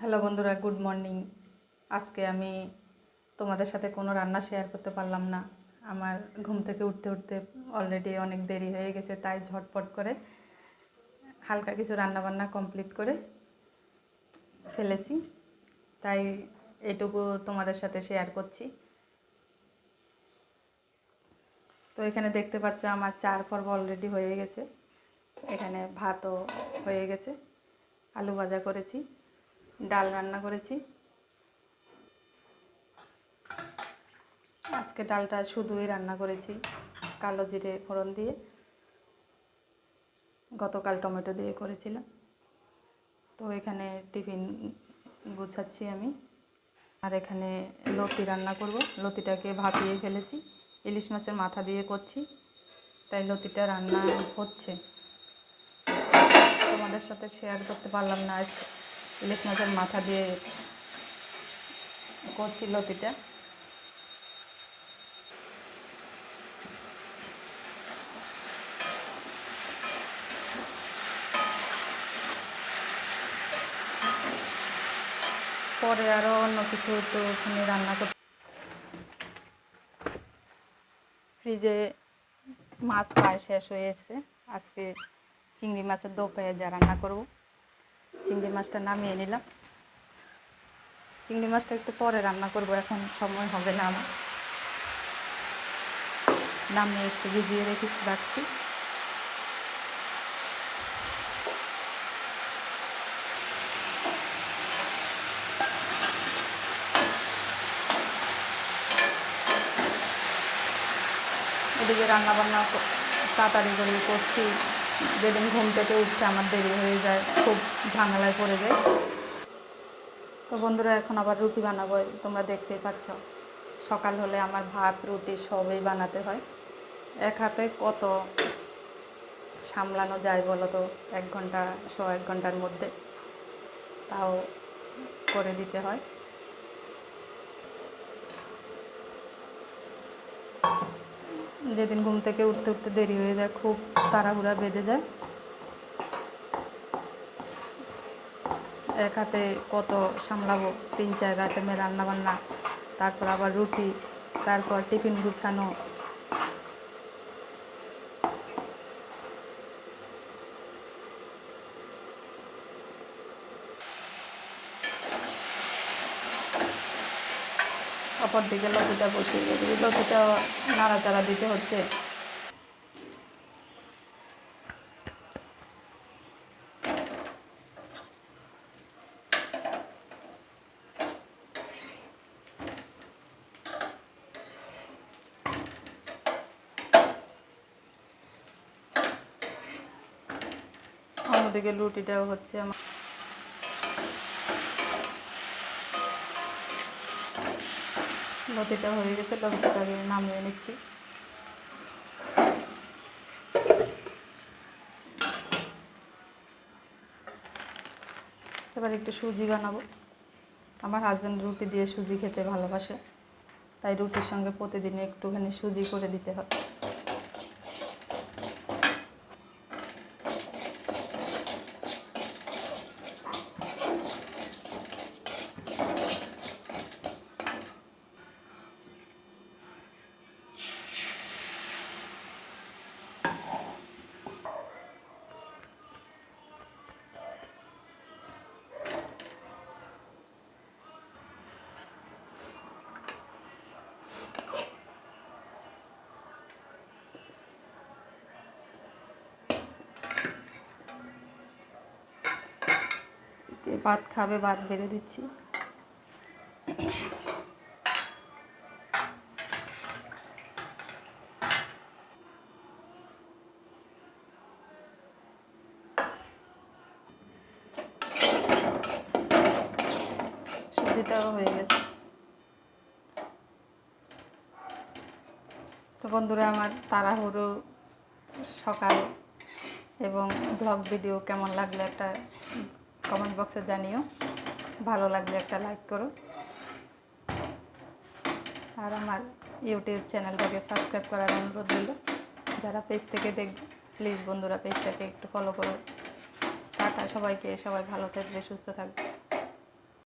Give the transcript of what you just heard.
Hello বন্ধুরা, good morning. আজকে আমি তোমাদের সাথে কোনো রান্না শেয়ার করতে পারলাম না। আমার ঘুম থেকে উঠতে উঠতে অলরেডি অনেক দেরি হয়ে গেছে, তাই ঝটপট করে হালকা কিছু রান্না বান্না কমপ্লিট করে ফেলেছি। তাই এটুকু তোমাদের সাথে শেয়ার করছি। তো এখানে দেখতে পাচ্ছ আমার চার পর্ব অলরেডি হয়ে গেছে। এখানে ভাতও হয়ে গেছে, আলু ভাজা করেছি। ডাল রান্না করেছি। আজকে ডালটা শুধুই রান্না করেছি, কালো জিরে ফোড়ন দিয়ে। গতকাল টমেটো দিয়ে করেছিলাম। তো এখানে টিফিন গুছাচ্ছি আমি। আর এখানে লতি রান্না করব। লতিটাকে ভাপিয়ে ফেলেছি। ইলিশ মাছের মাথা দিয়ে করছি। তাই লতিটা রান্না হচ্ছে। তোমাদের সাথে শেয়ার করতে পারলাম না আজকে। ইলিশ মাছের মাথা দিয়ে করছি লতিটা পরে আরও অন্য কিছু তো ওখানে রান্না করতে ফ্রিজে মাছ প্রায় শেষ হয়ে এসছে। আজকে চিংড়ি মাছের দো পেঁয়াজা রান্না করব। চিংড়ি মাছটা নামিয়ে নিলাম। চিংড়ি মাছটা একটু পরে রান্না করব, এখন সময় হবে না আমার। নামিয়ে একটু ভিজিয়ে রেখে রাখছি। এদিকে রান্না বান্না তাড়াতাড়ি করে করছি। যেদিন ঘুম থেকে উঠছে আমার দেরি হয়ে যায়, খুব ঝামেলায় পড়ে যায় তো বন্ধুরা, এখন আবার রুটি বানাবো তোমরা দেখতেই পাচ্ছ। সকাল হলে আমার ভাত, রুটি সবই বানাতে হয়। এক হাতে কত সামলানো যায় বলো তো, এক ঘণ্টা শো এক ঘণ্টার মধ্যে। তাও করে দিতে হয়। যেদিন ঘুম থেকে উঠতে উঠতে দেরি হয়ে যায়, খুব তাড়াহুড়া বেঁধে যায়। এক হাতে কত সামলাবো, তিন চার আইটেমের রান্নাবান্না, তারপর আবার রুটি, তারপর টিফিন গুছানো অপর দিকে লতিটা বসিয়ে দিয়েছি। লতিটা নাড়াচাড়া দিতে হচ্ছে। অন্যদিকে রুটিটাও হচ্ছে আমার। লতিটা হয়ে গেছে লতিটাকে নামিয়ে নিচ্ছি। এবার একটু সুজি বানাবো। আমার হাজব্যান্ড রুটি দিয়ে সুজি খেতে ভালোবাসে, তাই রুটির সঙ্গে প্রতিদিন একটুখানি সুজি করে দিতে হয়। ভাত খাবে, ভাত বেড়ে দিচ্ছি। হয়ে গেছে। তো বন্ধুরা, আমার তাড়াহুড়ো সকাল এবং ব্লগ ভিডিও কেমন লাগল একটা কমেন্ট বক্সে জানিও। ভালো লাগলে একটা লাইক করো। আর আমার ইউটিউব চ্যানেলটাকে সাবস্ক্রাইব করার অনুরোধ রইল। যারা পেজ থেকে দেখবে, প্লিজ বন্ধুরা পেজটাকে একটু ফলো করো। টাটা সবাইকে, সবাই ভালো থাকবে, সুস্থ থাকবে।